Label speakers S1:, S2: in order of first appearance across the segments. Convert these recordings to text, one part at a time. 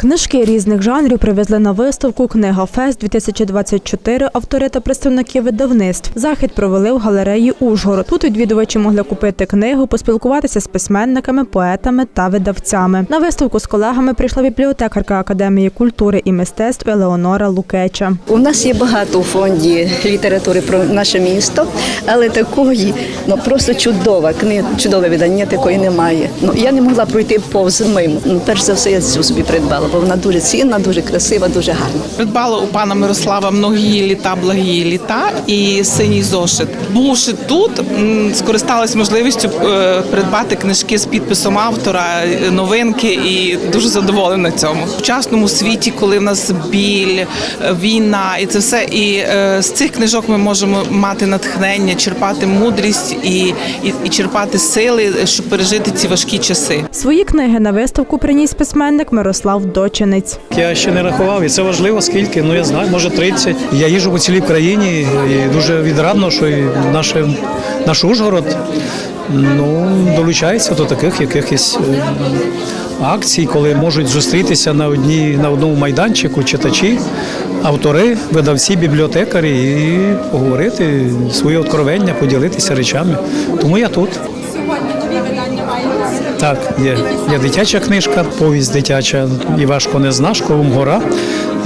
S1: Книжки різних жанрів привезли на виставку Книга Фест 2024 автори та представники видавництв. Захід провели в галереї Ужгород. Тут відвідувачі могли купити книгу, поспілкуватися з письменниками, поетами та видавцями. На виставку з колегами прийшла бібліотекарка Академії культури і мистецтв Елеонора Лукеча.
S2: У нас є багато у фонді літератури про наше місто, але такої ну просто чудова книга, чудове видання такої немає. Ну я не могла пройти повз мимо. Ну, перш за все, я цю собі придбала, бо вона дуже цінна, дуже красива, дуже гарна.
S3: Придбала у пана Мирослава многії літа, благі літа і синій зошит. Бувши тут, скористалась можливістю е, придбати книжки з підписом автора, е, новинки, і дуже задоволена цьому. В сучасному світі, коли в нас біль, е, війна і це все. І з цих книжок ми можемо мати натхнення, черпати мудрість і, і, і черпати сили, щоб пережити ці важкі часи.
S1: Свої книги на виставку приніс письменник Мирослав Дочинець.
S4: Я ще не рахував, і це важливо, скільки, ну я знаю, може 30. Я їжджу по цілій країні і дуже відрадно, що і наше, наш Ужгород ну, долучається до таких якихось е, акцій, коли можуть зустрітися на, одній, на одному майданчику читачі, автори, видавці, бібліотекарі і поговорити свої откровення, поділитися речами. Тому я тут. Так, є. Є дитяча книжка, повість дитяча Івашко не знаш, Ковум гора.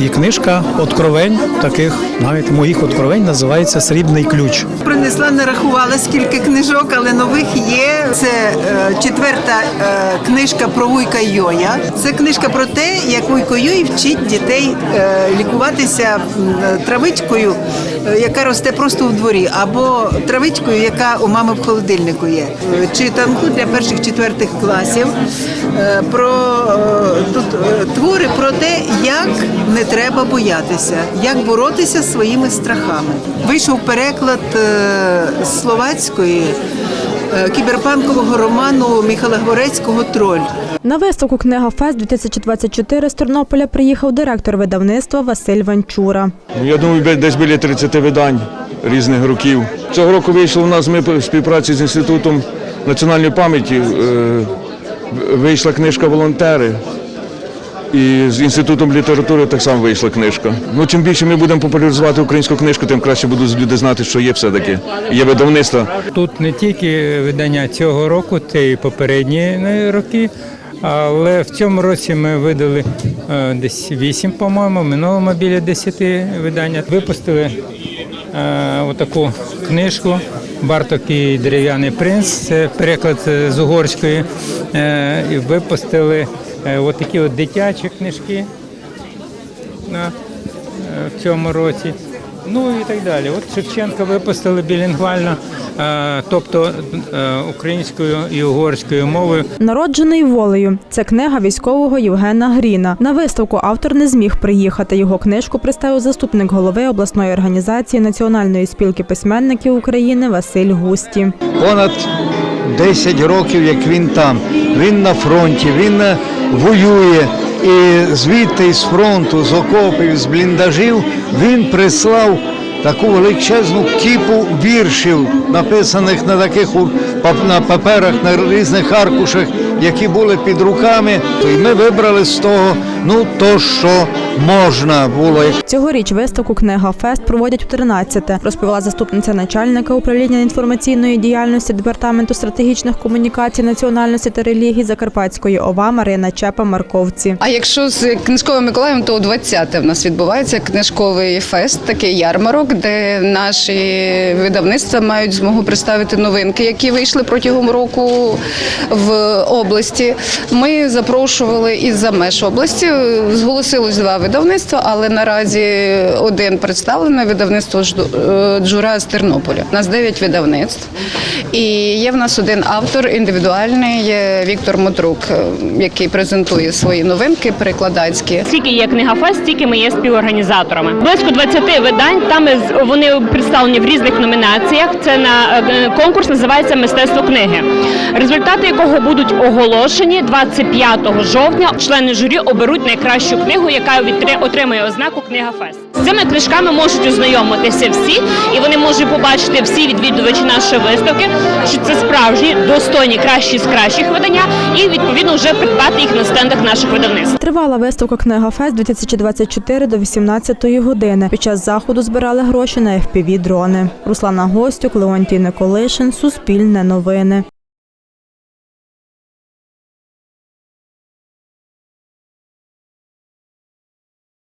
S4: І книжка откровень, таких навіть моїх откровень називається Срібний ключ.
S5: Принесла, не рахувала скільки книжок, але нових є. Це е, четверта е, книжка про Вуйка Йоя. Це книжка про те, як Вуйко Йой вчить дітей е, лікуватися травичкою, яка росте просто в дворі, або травичкою, яка у мами в холодильнику є. Е, Читанку для перших четвертих класів. Е, Про е, тут е, твори про те, як не треба боятися, як боротися з своїми страхами. Вийшов переклад е, словацької е, кіберпанкового роману Михайла Гворецького Троль.
S1: На виставку Книга Фест 2024 з Тернополя приїхав директор видавництва Василь Ванчура.
S6: Ну, Я думаю, десь біля 30 видань різних років. Цього року вийшло у нас ми в співпраці з інститутом національної пам'яті. е, Вийшла книжка Волонтери. І з інститутом літератури так само вийшла книжка. Ну чим більше ми будемо популяризувати українську книжку, тим краще будуть люди знати, що є все-таки. Є видавництва.
S7: Тут не тільки видання цього року, це і попередні е, роки. Але в цьому році ми видали е, десь 8, по-моєму, минулому біля 10 видання. Випустили е, отаку книжку Барток і дерев'яний принц. Це переклад з угорської. І випустили е, отакі от дитячі книжки на, е, в цьому році. Ну і так далі. От Шевченка випустили білінгвально, е, тобто українською і угорською мовою.
S1: Народжений волею. Це книга військового Євгена Гріна. На виставку автор не зміг приїхати. Його книжку представив заступник голови обласної організації Національної спілки письменників України Василь Густі.
S8: понад 10 років, як він там. Він на фронті, він воює. І звідти з фронту, з окопів, з бліндажів він прислав таку величезну кіпу віршів, написаних на таких на паперах, на різних аркушах, які були під руками. І ми вибрали з того, ну то, що можна було.
S1: Цьогоріч виставку Книга Фест проводять у 13-те, розповіла заступниця начальника управління інформаційної діяльності департаменту стратегічних комунікацій, національності та релігій Закарпатської ОВА Марина Чепа Марковці.
S9: А якщо з книжковим Миколаєм, то 20-те в нас відбувається книжковий фест, такий ярмарок, де наші видавництва мають змогу представити новинки, які вийшли протягом року в області. Ми запрошували із за меж області. Зголосилось два видавництва, але наразі один представлений видавництво е, Джура з Тернополя. У нас 9 видавництв. І є в нас один автор індивідуальний Віктор Мотрук, е, який презентує свої новинки перекладацькі.
S10: Скільки є книга фест, стільки ми є співорганізаторами. Близько 20 видань. Там вони представлені в різних номінаціях. Це на е, конкурс називається Мистецтво книги. Результати якого будуть оголошені 25 жовтня. Члени журі оберуть найкращу книгу, яка отримає ознаку Книга Фест. З цими книжками можуть ознайомитися всі, і вони можуть побачити всі відвідувачі нашої виставки, що це справжні, достойні, кращі з кращих видання, і відповідно вже придбати їх на стендах наших видавництв.
S1: Тривала виставка Книга Фест 2024 до 18-ї години. Під час заходу збирали гроші на FPV-дрони. Руслана Гостюк, Леонтій Николишин, Суспільне новини.